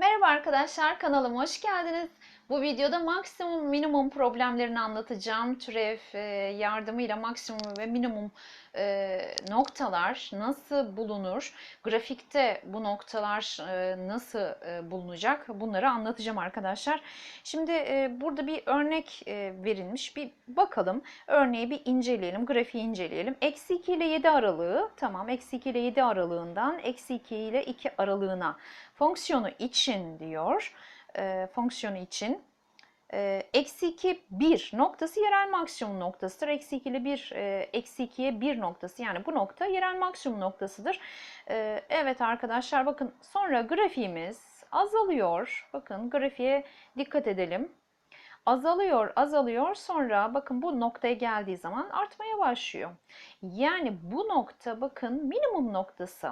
Me Merhaba arkadaşlar kanalıma hoş geldiniz. Bu videoda maksimum minimum problemlerini anlatacağım. Türev e, yardımıyla maksimum ve minimum e, noktalar nasıl bulunur? Grafikte bu noktalar e, nasıl bulunacak? Bunları anlatacağım arkadaşlar. Şimdi burada bir örnek verilmiş. Bir bakalım. Örneği bir inceleyelim. Grafiği inceleyelim. Eksi 2 ile 7 aralığı. Tamam. Eksi 2 ile 7 aralığından eksi 2 ile 2 aralığına fonksiyonu için diyor. E, fonksiyonu için e, eksi 2 1 noktası yerel maksimum noktasıdır. Eksi 2 ile 1 e, eksi 2'ye 1 noktası yani bu nokta yerel maksimum noktasıdır. E, evet arkadaşlar bakın sonra grafiğimiz azalıyor. Bakın grafiğe dikkat edelim azalıyor, azalıyor. Sonra bakın bu noktaya geldiği zaman artmaya başlıyor. Yani bu nokta bakın minimum noktası.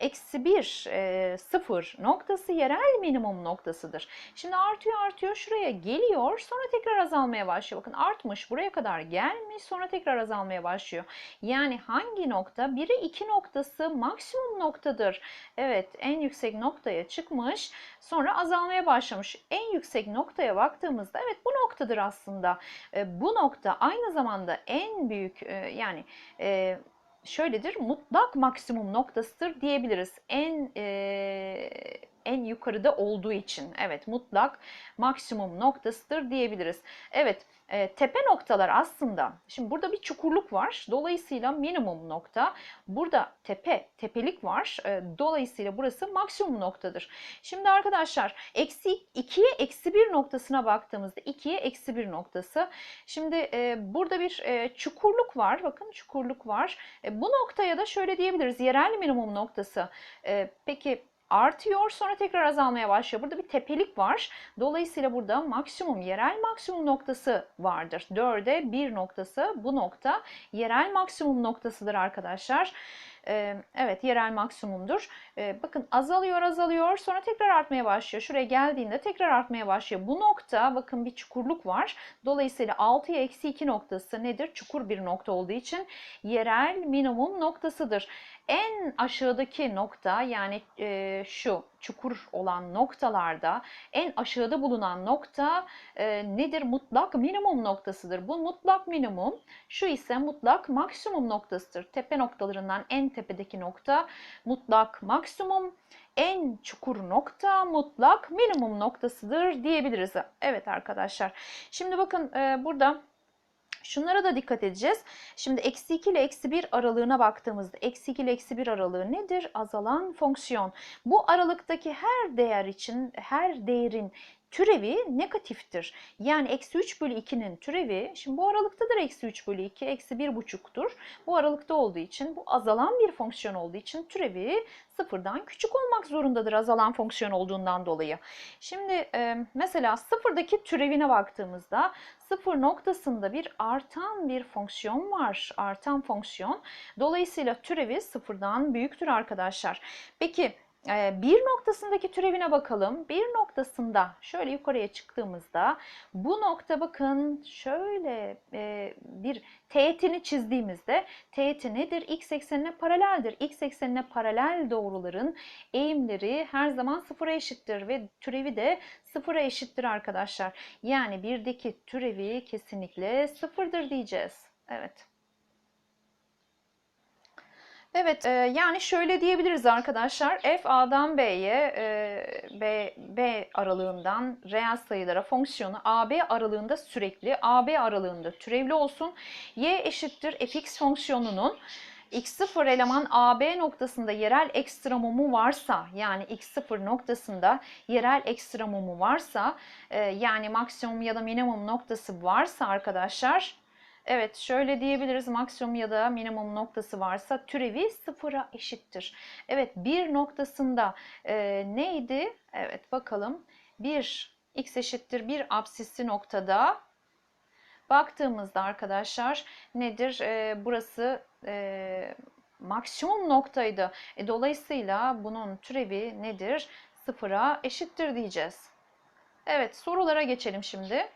Eksi 1, e, 0 noktası yerel minimum noktasıdır. Şimdi artıyor, artıyor. Şuraya geliyor. Sonra tekrar azalmaya başlıyor. Bakın artmış. Buraya kadar gelmiş. Sonra tekrar azalmaya başlıyor. Yani hangi nokta? 1'e 2 noktası maksimum noktadır. Evet en yüksek noktaya çıkmış. Sonra azalmaya başlamış. En yüksek noktaya baktığımızda evet bu noktadır aslında. E, bu nokta aynı zamanda en büyük e, yani e, şöyledir mutlak maksimum noktasıdır diyebiliriz. En e, en yukarıda olduğu için evet mutlak maksimum noktasıdır diyebiliriz. Evet e, tepe noktalar aslında şimdi burada bir çukurluk var. Dolayısıyla minimum nokta. Burada tepe, tepelik var. E, dolayısıyla burası maksimum noktadır. Şimdi arkadaşlar eksi 2'ye eksi 1 noktasına baktığımızda 2'ye eksi 1 noktası. Şimdi e, burada bir e, çukurluk var. Bakın çukurluk var. E, bu noktaya da şöyle diyebiliriz. Yerel minimum noktası. E, peki artıyor sonra tekrar azalmaya başlıyor. Burada bir tepelik var. Dolayısıyla burada maksimum yerel maksimum noktası vardır. 4'e 1 noktası bu nokta yerel maksimum noktasıdır arkadaşlar. Evet yerel maksimumdur. Bakın azalıyor azalıyor sonra tekrar artmaya başlıyor. Şuraya geldiğinde tekrar artmaya başlıyor. Bu nokta bakın bir çukurluk var. Dolayısıyla 6'ya eksi 2 noktası nedir? Çukur bir nokta olduğu için yerel minimum noktasıdır. En aşağıdaki nokta yani şu çukur olan noktalarda en aşağıda bulunan nokta e, nedir? Mutlak minimum noktasıdır. Bu mutlak minimum şu ise mutlak maksimum noktasıdır. Tepe noktalarından en tepedeki nokta mutlak maksimum en çukur nokta mutlak minimum noktasıdır diyebiliriz. Evet arkadaşlar. Şimdi bakın e, burada Şunlara da dikkat edeceğiz. Şimdi eksi 2 ile eksi 1 aralığına baktığımızda eksi 2 ile eksi 1 aralığı nedir? Azalan fonksiyon. Bu aralıktaki her değer için her değerin türevi negatiftir. Yani eksi 3 bölü 2'nin türevi, şimdi bu aralıktadır eksi 3 bölü 2, eksi 1 buçuktur. Bu aralıkta olduğu için, bu azalan bir fonksiyon olduğu için türevi sıfırdan küçük olmak zorundadır azalan fonksiyon olduğundan dolayı. Şimdi mesela sıfırdaki türevine baktığımızda sıfır noktasında bir artan bir fonksiyon var. Artan fonksiyon. Dolayısıyla türevi sıfırdan büyüktür arkadaşlar. Peki bir noktasındaki türevine bakalım. Bir noktasında şöyle yukarıya çıktığımızda bu nokta bakın şöyle bir teğetini çizdiğimizde teğeti nedir? X eksenine paraleldir. X eksenine paralel doğruların eğimleri her zaman sıfıra eşittir ve türevi de sıfıra eşittir arkadaşlar. Yani birdeki türevi kesinlikle sıfırdır diyeceğiz. Evet. Evet e, yani şöyle diyebiliriz arkadaşlar. F A'dan B'ye e, B, B aralığından reel sayılara fonksiyonu AB aralığında sürekli AB aralığında türevli olsun. Y eşittir fx fonksiyonunun x0 eleman AB noktasında yerel ekstremumu varsa yani x0 noktasında yerel ekstremumu varsa e, yani maksimum ya da minimum noktası varsa arkadaşlar Evet şöyle diyebiliriz maksimum ya da minimum noktası varsa türevi sıfıra eşittir. Evet bir noktasında e, neydi? Evet bakalım. Bir x eşittir bir absisli noktada baktığımızda arkadaşlar nedir? E, burası e, maksimum noktaydı. E, dolayısıyla bunun türevi nedir? Sıfıra eşittir diyeceğiz. Evet sorulara geçelim şimdi.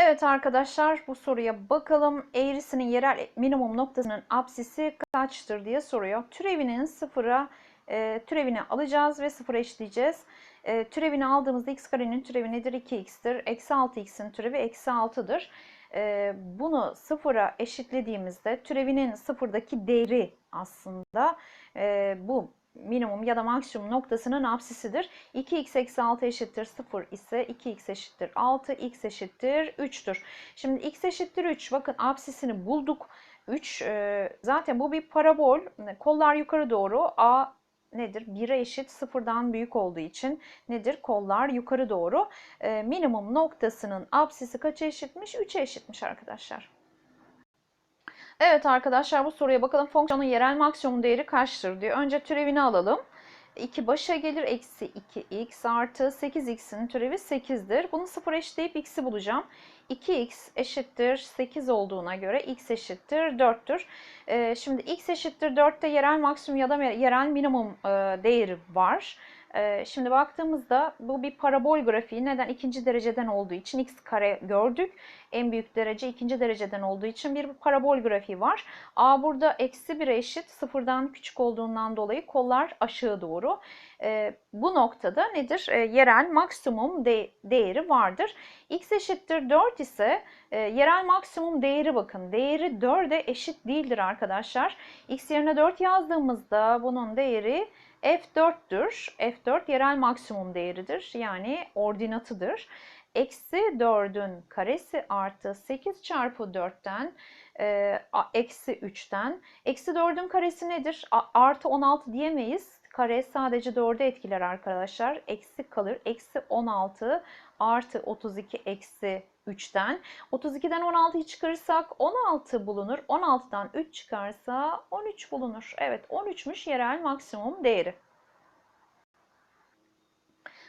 Evet arkadaşlar bu soruya bakalım. Eğrisinin yerel minimum noktasının apsisi kaçtır diye soruyor. Türevinin sıfıra e, türevini alacağız ve sıfıra eşitleyeceğiz. E, türevini aldığımızda x karenin türevi nedir? 2x'tir. Eksi 6x'in türevi eksi 6'dır. E, bunu sıfıra eşitlediğimizde türevinin sıfırdaki değeri aslında e, bu minimum ya da maksimum noktasının apsisidir. 2x eksi 6 eşittir 0 ise 2x eşittir 6, x eşittir 3'tür. Şimdi x eşittir 3 bakın apsisini bulduk. 3 e, zaten bu bir parabol. Kollar yukarı doğru a nedir? 1'e eşit sıfırdan büyük olduğu için nedir? Kollar yukarı doğru. E, minimum noktasının apsisi kaça eşitmiş? 3'e eşitmiş arkadaşlar. Evet arkadaşlar bu soruya bakalım. Fonksiyonun yerel maksimum değeri kaçtır diyor. Önce türevini alalım. 2 başa gelir. Eksi 2x artı 8x'in türevi 8'dir. Bunu sıfır eşitleyip x'i bulacağım. 2x eşittir 8 olduğuna göre x eşittir 4'tür. Ee, şimdi x eşittir 4'te yerel maksimum ya da yerel minimum e, değeri var. Ee, şimdi baktığımızda bu bir parabol grafiği. Neden? ikinci dereceden olduğu için x kare gördük. En büyük derece ikinci dereceden olduğu için bir parabol grafiği var. A burada eksi 1'e eşit sıfırdan küçük olduğundan dolayı kollar aşağı doğru. E, bu noktada nedir? E, yerel maksimum de değeri vardır. x eşittir 4 ise e, yerel maksimum değeri bakın. Değeri 4'e eşit değildir arkadaşlar. x yerine 4 yazdığımızda bunun değeri F4'tür. F4 yerel maksimum değeridir. Yani ordinatıdır. Eksi 4'ün karesi artı 8 çarpı 4'ten e, eksi 3'ten. Eksi 4'ün karesi nedir? A, artı 16 diyemeyiz. Kare sadece 4'ü etkiler arkadaşlar. Eksi kalır. Eksi 16 artı 32 eksi 3'ten. 32'den 16'yı çıkarırsak 16 bulunur. 16'dan 3 çıkarsa 13 bulunur. Evet 13'müş yerel maksimum değeri.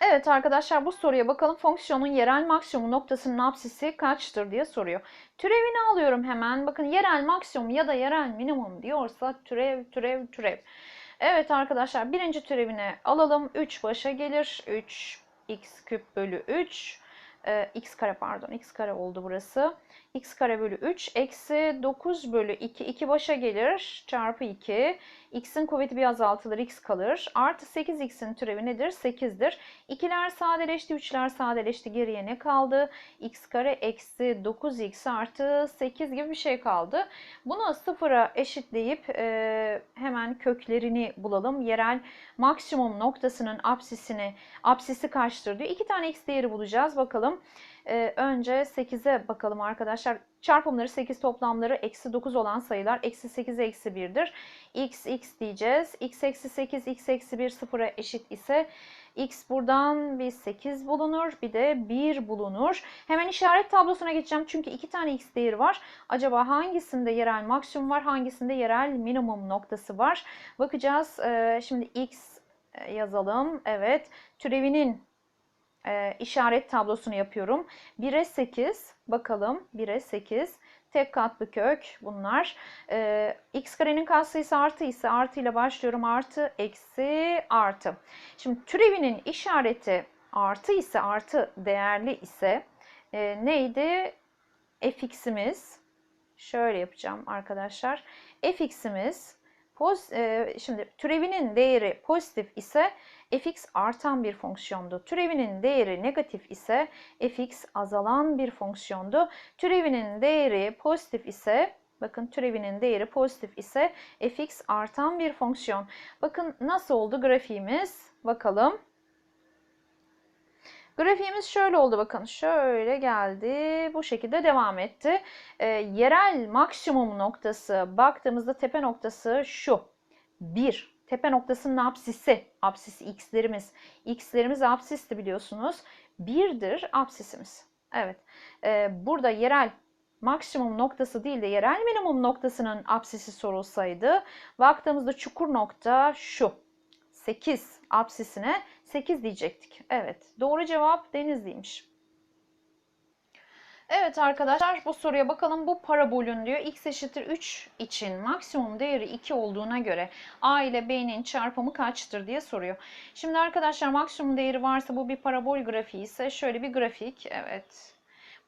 Evet arkadaşlar bu soruya bakalım. Fonksiyonun yerel maksimum noktasının apsisi kaçtır diye soruyor. Türevini alıyorum hemen. Bakın yerel maksimum ya da yerel minimum diyorsa türev, türev, türev. Evet arkadaşlar birinci türevini alalım. 3 başa gelir. 3 x küp bölü 3 e, x kare pardon x kare oldu burası. x kare bölü 3 eksi 9 bölü 2 2 başa gelir çarpı 2 x'in kuvveti bir azaltılır x kalır. Artı 8x'in türevi nedir? 8'dir. 2'ler sadeleşti 3'ler sadeleşti geriye ne kaldı? x kare eksi 9x artı 8 gibi bir şey kaldı. Bunu sıfıra eşitleyip e, hemen köklerini bulalım. Yerel maksimum noktasının apsisini apsisi kaçtır diyor. 2 tane x değeri bulacağız bakalım. Ee, önce 8'e bakalım arkadaşlar. Çarpımları 8 toplamları eksi 9 olan sayılar eksi 8 eksi 1'dir. x x diyeceğiz. x eksi 8 x eksi 1 sıfıra eşit ise x buradan bir 8 bulunur bir de 1 bulunur. Hemen işaret tablosuna geçeceğim çünkü iki tane x değeri var. Acaba hangisinde yerel maksimum var hangisinde yerel minimum noktası var? Bakacağız. Ee, şimdi x e, yazalım. Evet türevinin e, işaret tablosunu yapıyorum. 1'e 8 bakalım 1'e 8 tek katlı kök bunlar. E, x karenin katsayısı artı ise artı ile başlıyorum artı eksi artı. Şimdi türevinin işareti artı ise artı değerli ise e, neydi? fx'imiz şöyle yapacağım arkadaşlar. fx'imiz Poz, e, şimdi türevinin değeri pozitif ise fx artan bir fonksiyondu. Türevinin değeri negatif ise fx azalan bir fonksiyondu. Türevinin değeri pozitif ise Bakın türevinin değeri pozitif ise fx artan bir fonksiyon. Bakın nasıl oldu grafiğimiz? Bakalım. Grafiğimiz şöyle oldu bakın. Şöyle geldi. Bu şekilde devam etti. E, yerel maksimum noktası baktığımızda tepe noktası şu. 1. Tepe noktasının apsisi. Apsisi x'lerimiz. X'lerimiz apsisti biliyorsunuz. 1'dir apsisimiz. Evet. E, burada yerel maksimum noktası değil de yerel minimum noktasının apsisi sorulsaydı baktığımızda çukur nokta şu. 8 apsisine 8 diyecektik. Evet doğru cevap Denizli'ymiş. Evet arkadaşlar bu soruya bakalım. Bu parabolün diyor x eşittir 3 için maksimum değeri 2 olduğuna göre a ile b'nin çarpımı kaçtır diye soruyor. Şimdi arkadaşlar maksimum değeri varsa bu bir parabol grafiği ise şöyle bir grafik. Evet.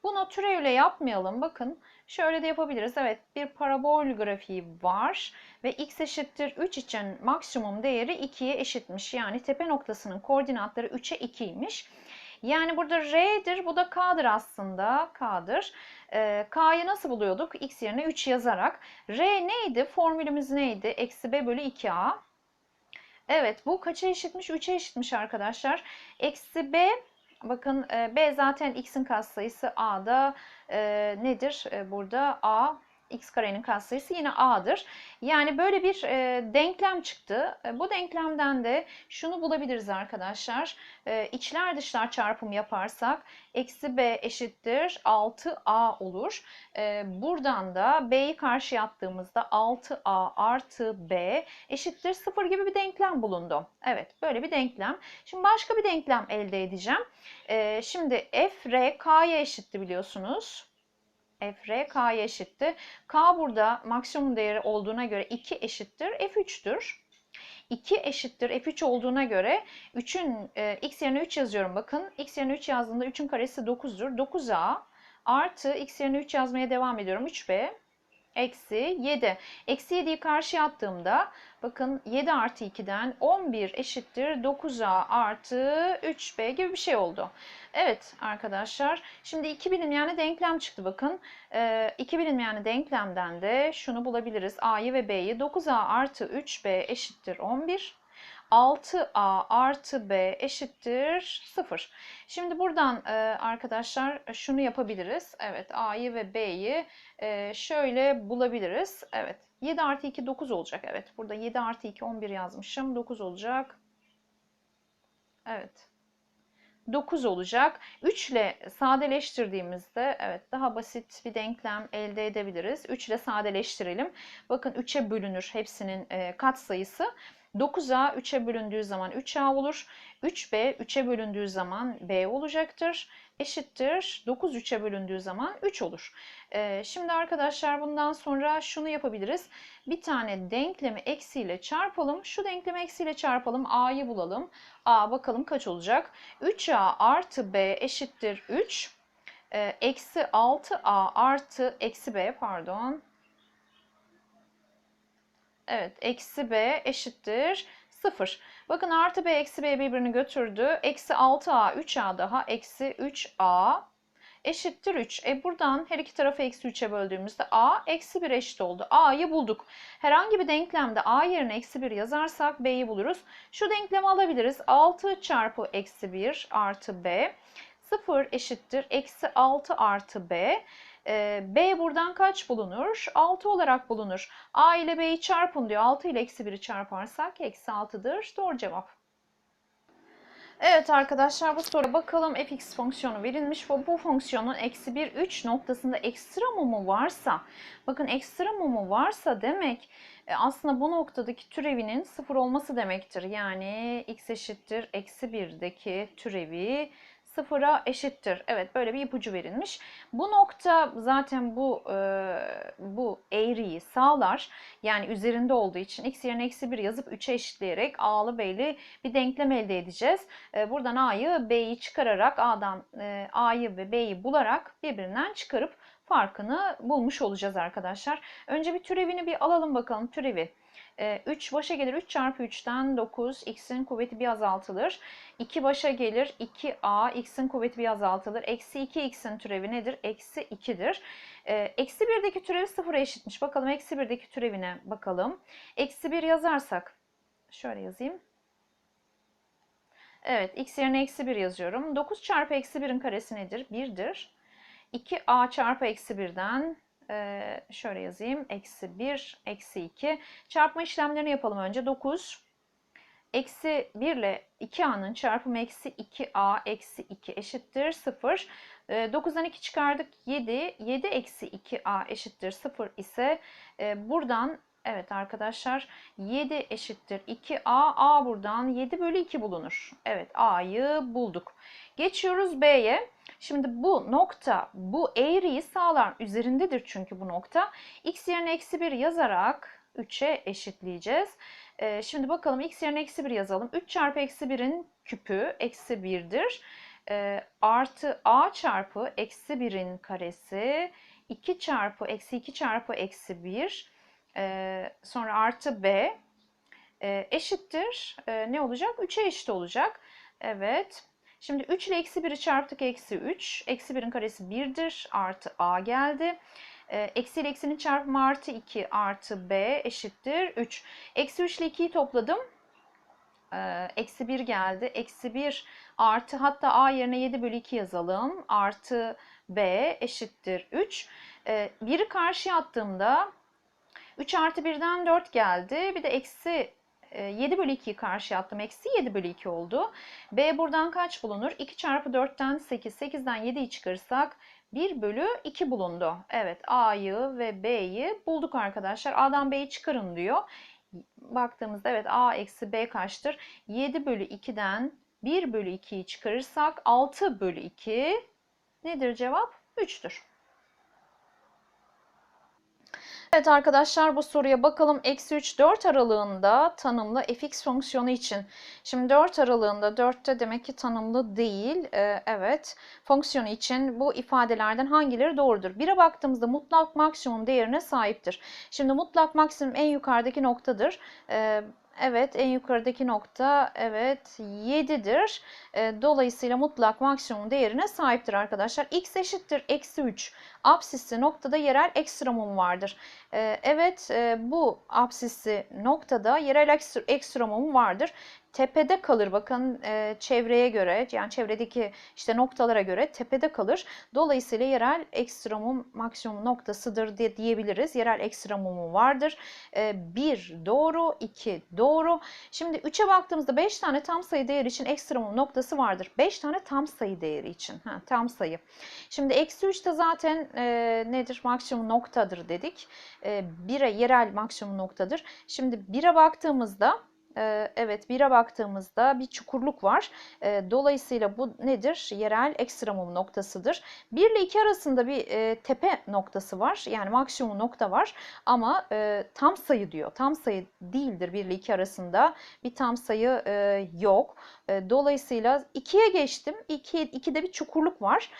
Bunu türevle yapmayalım. Bakın şöyle de yapabiliriz. Evet bir parabol grafiği var ve x eşittir 3 için maksimum değeri 2'ye eşitmiş. Yani tepe noktasının koordinatları 3'e 2'ymiş. Yani burada R'dir, bu da K'dır aslında. K'dır. Ee, K'yı nasıl buluyorduk? X yerine 3 yazarak. R neydi? Formülümüz neydi? Eksi B bölü 2A. Evet bu kaça eşitmiş? 3'e eşitmiş arkadaşlar. Eksi B bakın e, B zaten x'in katsayısı A'da e, nedir? E, burada A x karenin katsayısı yine a'dır. Yani böyle bir e, denklem çıktı. E, bu denklemden de şunu bulabiliriz arkadaşlar. E, içler dışlar çarpımı yaparsak eksi b eşittir 6a olur. E, buradan da b'yi karşıya attığımızda 6a artı b eşittir 0 gibi bir denklem bulundu. Evet böyle bir denklem. Şimdi başka bir denklem elde edeceğim. E, şimdi f r k'ya eşitti biliyorsunuz f r k'ya eşitti. K burada maksimum değeri olduğuna göre 2 eşittir f3'tür. 2 eşittir f3 olduğuna göre 3'ün e, x yerine 3 yazıyorum bakın. x yerine 3 yazdığımda 3'ün karesi 9'dur. 9a artı x yerine 3 yazmaya devam ediyorum. 3b eksi 7. Eksi 7'yi karşıya attığımda bakın 7 artı 2'den 11 eşittir 9a artı 3b gibi bir şey oldu. Evet arkadaşlar şimdi iki bilinmeyenli denklem çıktı bakın. Ee, iki bilinmeyenli denklemden de şunu bulabiliriz. a'yı ve b'yi 9a artı 3b eşittir 11. 6a artı b eşittir 0. Şimdi buradan e, arkadaşlar şunu yapabiliriz. Evet a'yı ve b'yi e, şöyle bulabiliriz. Evet 7 artı 2 9 olacak. Evet burada 7 artı 2 11 yazmışım. 9 olacak. Evet. 9 olacak. 3 ile sadeleştirdiğimizde evet daha basit bir denklem elde edebiliriz. 3 ile sadeleştirelim. Bakın 3'e bölünür hepsinin e, katsayısı. 9A 3'e bölündüğü zaman 3A olur. 3B 3'e bölündüğü zaman B olacaktır. Eşittir 9 3'e bölündüğü zaman 3 olur. Ee, şimdi arkadaşlar bundan sonra şunu yapabiliriz. Bir tane denklemi eksiyle çarpalım. Şu denklemi eksiyle çarpalım. A'yı bulalım. A bakalım kaç olacak? 3A artı B eşittir 3. Ee, eksi 6A artı eksi B pardon Evet, eksi b eşittir 0. Bakın artı b eksi b birbirini götürdü. Eksi 6a 3a daha eksi 3a eşittir 3. E buradan her iki tarafı eksi 3'e böldüğümüzde a eksi 1 eşit oldu. a'yı bulduk. Herhangi bir denklemde a yerine eksi 1 yazarsak b'yi buluruz. Şu denklemi alabiliriz. 6 çarpı eksi 1 artı b 0 eşittir eksi 6 artı b. B buradan kaç bulunur? 6 olarak bulunur. A ile B'yi çarpın diyor. 6 ile eksi 1'i çarparsak eksi 6'dır. Doğru cevap. Evet arkadaşlar bu soruya bakalım fx fonksiyonu verilmiş ve bu fonksiyonun eksi 1 3 noktasında ekstremumu varsa bakın ekstremumu varsa demek e, aslında bu noktadaki türevinin sıfır olması demektir. Yani x eşittir eksi 1'deki türevi sıfıra eşittir. Evet böyle bir ipucu verilmiş. Bu nokta zaten bu e, bu eğriyi sağlar. Yani üzerinde olduğu için x yerine eksi 1 yazıp 3'e eşitleyerek a'lı b'li bir denklem elde edeceğiz. E, buradan a'yı b'yi çıkararak a'dan e, a'yı ve b'yi bularak birbirinden çıkarıp farkını bulmuş olacağız arkadaşlar. Önce bir türevini bir alalım bakalım türevi. 3 ee, başa gelir 3 çarpı 3'ten 9 x'in kuvveti bir azaltılır. 2 başa gelir 2a x'in kuvveti bir azaltılır. Eksi 2 x'in türevi nedir? Eksi 2'dir. Ee, eksi 1'deki türevi 0'a eşitmiş. Bakalım eksi 1'deki türevine bakalım. Eksi 1 yazarsak şöyle yazayım. Evet x yerine eksi 1 yazıyorum. 9 çarpı eksi 1'in karesi nedir? 1'dir. 2a çarpı eksi 1'den ee, şöyle yazayım. Eksi 1, eksi 2. Çarpma işlemlerini yapalım önce. 9. Eksi 1 ile 2a'nın çarpımı eksi 2a eksi 2 eşittir 0. 9'dan 2 çıkardık 7. 7 eksi 2a eşittir 0 ise e, buradan Evet arkadaşlar 7 eşittir 2a. a buradan 7 bölü 2 bulunur. Evet a'yı bulduk. Geçiyoruz b'ye. Şimdi bu nokta bu eğriyi sağlar. Üzerindedir çünkü bu nokta. x yerine eksi 1 yazarak 3'e eşitleyeceğiz. Ee, şimdi bakalım x yerine eksi 1 yazalım. 3 çarpı eksi 1'in küpü eksi 1'dir. e, artı a çarpı eksi 1'in karesi 2 çarpı eksi 2 çarpı eksi 1 e, sonra artı b e, eşittir. E, ne olacak? 3'e eşit olacak. Evet. Şimdi 3 ile eksi 1'i çarptık eksi 3. Eksi 1'in karesi 1'dir. Artı a geldi. E, eksi ile eksinin çarpımı artı 2 artı b eşittir 3. Eksi 3 ile 2'yi topladım. E, eksi 1 geldi. Eksi 1 artı hatta a yerine 7 bölü 2 yazalım. Artı b eşittir 3. E, 1'i karşıya attığımda 3 artı 1'den 4 geldi. Bir de eksi 7 bölü 2'yi karşıya attım. Eksi 7 bölü 2 oldu. B buradan kaç bulunur? 2 çarpı 4'ten 8. 8'den 7'yi çıkarırsak 1 bölü 2 bulundu. Evet A'yı ve B'yi bulduk arkadaşlar. A'dan B'yi çıkarın diyor. Baktığımızda evet A eksi B kaçtır? 7 bölü 2'den 1 bölü 2'yi çıkarırsak 6 bölü 2 nedir cevap? 3'tür. Evet arkadaşlar bu soruya bakalım. Eksi 3 4 aralığında tanımlı fx fonksiyonu için. Şimdi 4 aralığında 4'te demek ki tanımlı değil. Ee, evet fonksiyonu için bu ifadelerden hangileri doğrudur? 1'e baktığımızda mutlak maksimum değerine sahiptir. Şimdi mutlak maksimum en yukarıdaki noktadır. Ee, Evet en yukarıdaki nokta evet 7'dir. E, dolayısıyla mutlak maksimum değerine sahiptir arkadaşlar. x eşittir eksi 3. Apsisli noktada yerel ekstremum vardır. E, evet e, bu apsisli noktada yerel ekstremum vardır tepede kalır. Bakın e, çevreye göre yani çevredeki işte noktalara göre tepede kalır. Dolayısıyla yerel ekstremum maksimum noktasıdır diye diyebiliriz. Yerel ekstremumu vardır. E, 1 doğru, 2 doğru. Şimdi 3'e baktığımızda 5 tane tam sayı değeri için ekstremum noktası vardır. 5 tane tam sayı değeri için. Ha, tam sayı. Şimdi eksi 3 de zaten e, nedir? Maksimum noktadır dedik. E, 1'e yerel maksimum noktadır. Şimdi 1'e baktığımızda Evet, 1'e baktığımızda bir çukurluk var. Dolayısıyla bu nedir? Yerel ekstremum noktasıdır. 1 ile 2 arasında bir tepe noktası var. Yani maksimum nokta var. Ama tam sayı diyor. Tam sayı değildir 1 ile 2 arasında. Bir tam sayı yok. Dolayısıyla 2'ye geçtim. 2, 2'de bir çukurluk var.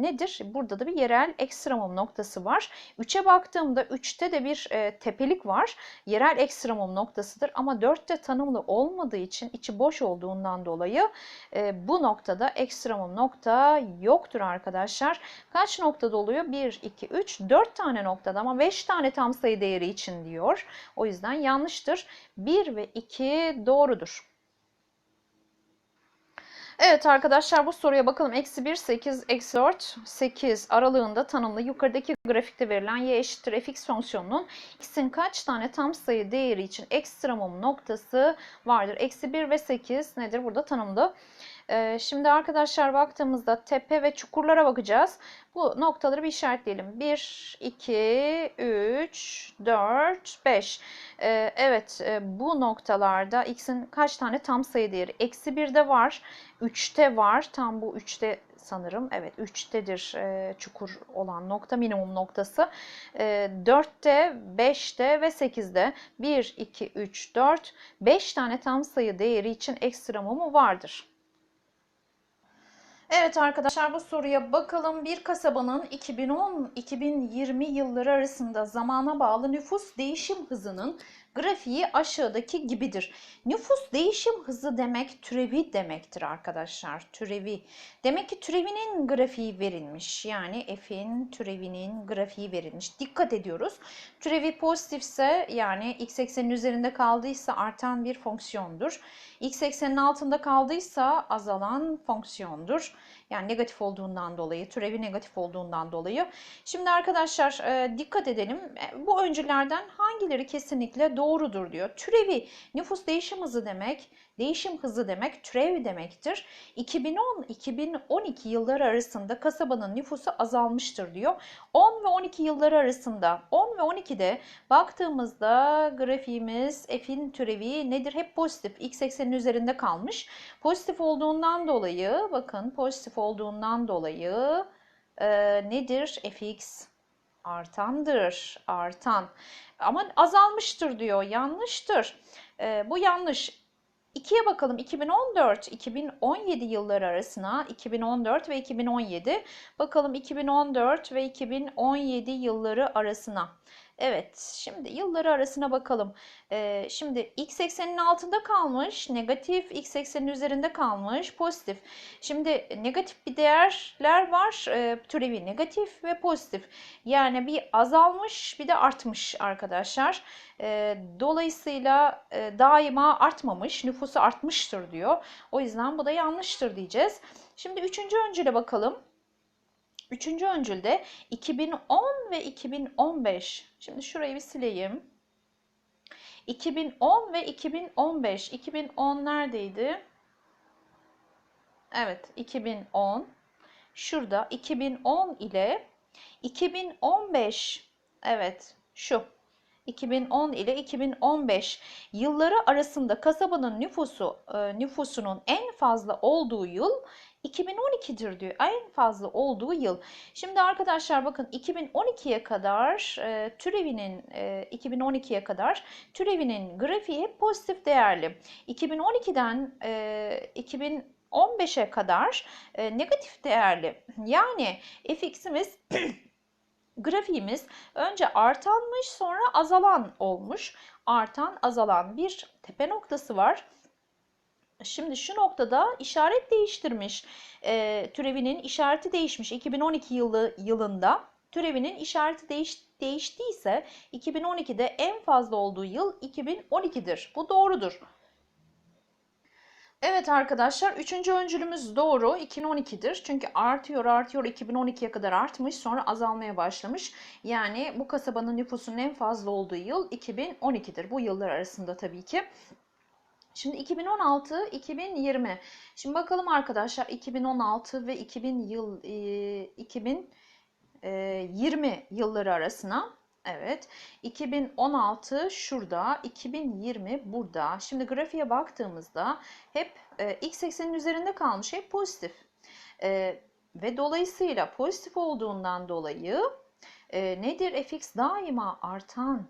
Nedir? Burada da bir yerel ekstremum noktası var. 3'e baktığımda 3'te de bir tepelik var. Yerel ekstremum noktasıdır. Ama 4'te tanımlı olmadığı için içi boş olduğundan dolayı e, bu noktada ekstremum nokta yoktur arkadaşlar. Kaç noktada oluyor? 1, 2, 3, 4 tane noktada ama 5 tane tam sayı değeri için diyor. O yüzden yanlıştır. 1 ve 2 doğrudur. Evet arkadaşlar bu soruya bakalım. Eksi 1, 8, eksi 4, 8 aralığında tanımlı yukarıdaki grafikte verilen y eşittir fx fonksiyonunun x'in kaç tane tam sayı değeri için ekstremum noktası vardır? Eksi 1 ve 8 nedir? Burada tanımlı. Ee, şimdi arkadaşlar baktığımızda tepe ve çukurlara bakacağız. Bu noktaları bir işaretleyelim. 1, 2, 3, 4, 5. Evet e, bu noktalarda x'in kaç tane tam sayı değeri? Eksi 1'de var, 3'te var. Tam bu 3'te sanırım. Evet 3'tedir e, çukur olan nokta minimum noktası. E, 4'te, 5'te ve 8'de 1, 2, 3, 4, 5 tane tam sayı değeri için ekstremumu vardır. Evet arkadaşlar bu soruya bakalım. Bir kasabanın 2010-2020 yılları arasında zamana bağlı nüfus değişim hızının grafiği aşağıdaki gibidir. Nüfus değişim hızı demek türevi demektir arkadaşlar. Türevi. Demek ki türevinin grafiği verilmiş. Yani f'in türevinin grafiği verilmiş. Dikkat ediyoruz. Türevi pozitifse yani x eksenin üzerinde kaldıysa artan bir fonksiyondur. x eksenin altında kaldıysa azalan fonksiyondur. Yani negatif olduğundan dolayı, türevi negatif olduğundan dolayı. Şimdi arkadaşlar e, dikkat edelim. E, bu öncülerden hangileri kesinlikle doğrudur diyor. Türevi nüfus değişim hızı demek, değişim hızı demek türev demektir. 2010-2012 yılları arasında kasabanın nüfusu azalmıştır diyor. 10 ve 12 yılları arasında 10 ve 12'de baktığımızda grafiğimiz f'in türevi nedir? Hep pozitif. X eksenin üzerinde kalmış. Pozitif olduğundan dolayı bakın pozitif olduğundan dolayı e, nedir? fx artandır. Artan. Ama azalmıştır diyor. Yanlıştır. E, bu yanlış. 2'ye bakalım 2014-2017 yılları arasına 2014 ve 2017 bakalım 2014 ve 2017 yılları arasına. Evet şimdi yılları arasına bakalım. Ee, şimdi x eksenin altında kalmış negatif x eksenin üzerinde kalmış pozitif. Şimdi negatif bir değerler var e, türevi negatif ve pozitif. Yani bir azalmış bir de artmış arkadaşlar. E, dolayısıyla e, daima artmamış nüfusu artmıştır diyor. O yüzden bu da yanlıştır diyeceğiz. Şimdi üçüncü öncüle bakalım. Üçüncü öncülde 2010 ve 2015. Şimdi şurayı bir sileyim. 2010 ve 2015. 2010 neredeydi? Evet, 2010. Şurada 2010 ile 2015. Evet, şu. 2010 ile 2015 yılları arasında kasabanın nüfusu e, nüfusunun en fazla olduğu yıl 2012'dir diyor. En fazla olduğu yıl. Şimdi arkadaşlar bakın 2012'ye kadar e, türevinin e, 2012'ye kadar türevinin grafiği hep pozitif değerli. 2012'den e, 2015'e kadar e, negatif değerli. Yani fx'imiz grafiğimiz önce artanmış sonra azalan olmuş. Artan azalan bir tepe noktası var. Şimdi şu noktada işaret değiştirmiş. E, türevinin işareti değişmiş. 2012 yılı yılında türevinin işareti değiş, değiştiyse 2012'de en fazla olduğu yıl 2012'dir. Bu doğrudur. Evet arkadaşlar üçüncü öncülümüz doğru 2012'dir. Çünkü artıyor artıyor 2012'ye kadar artmış sonra azalmaya başlamış. Yani bu kasabanın nüfusunun en fazla olduğu yıl 2012'dir. Bu yıllar arasında tabii ki. Şimdi 2016, 2020. Şimdi bakalım arkadaşlar 2016 ve 2000 yıl e, 2020 yılları arasına. Evet. 2016 şurada, 2020 burada. Şimdi grafiğe baktığımızda hep e, x eksenin üzerinde kalmış, hep pozitif. E, ve dolayısıyla pozitif olduğundan dolayı e, nedir? fx daima artan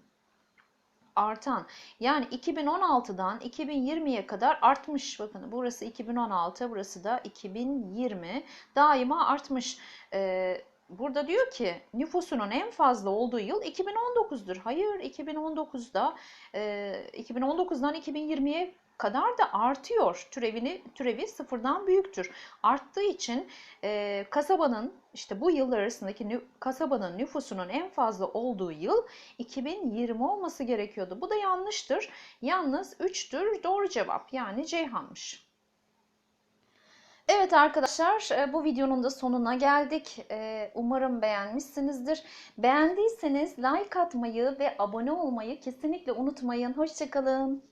artan. Yani 2016'dan 2020'ye kadar artmış. Bakın burası 2016, burası da 2020. Daima artmış. Ee, burada diyor ki nüfusunun en fazla olduğu yıl 2019'dur. Hayır 2019'da e, 2019'dan 2020'ye kadar da artıyor. Türevini türevi sıfırdan büyüktür. Arttığı için e, kasabanın işte bu yıllar arasındaki nü, kasabanın nüfusunun en fazla olduğu yıl 2020 olması gerekiyordu. Bu da yanlıştır. Yalnız 3'tür doğru cevap yani Ceyhan'mış. Evet arkadaşlar e, bu videonun da sonuna geldik. E, umarım beğenmişsinizdir. Beğendiyseniz like atmayı ve abone olmayı kesinlikle unutmayın. Hoşçakalın.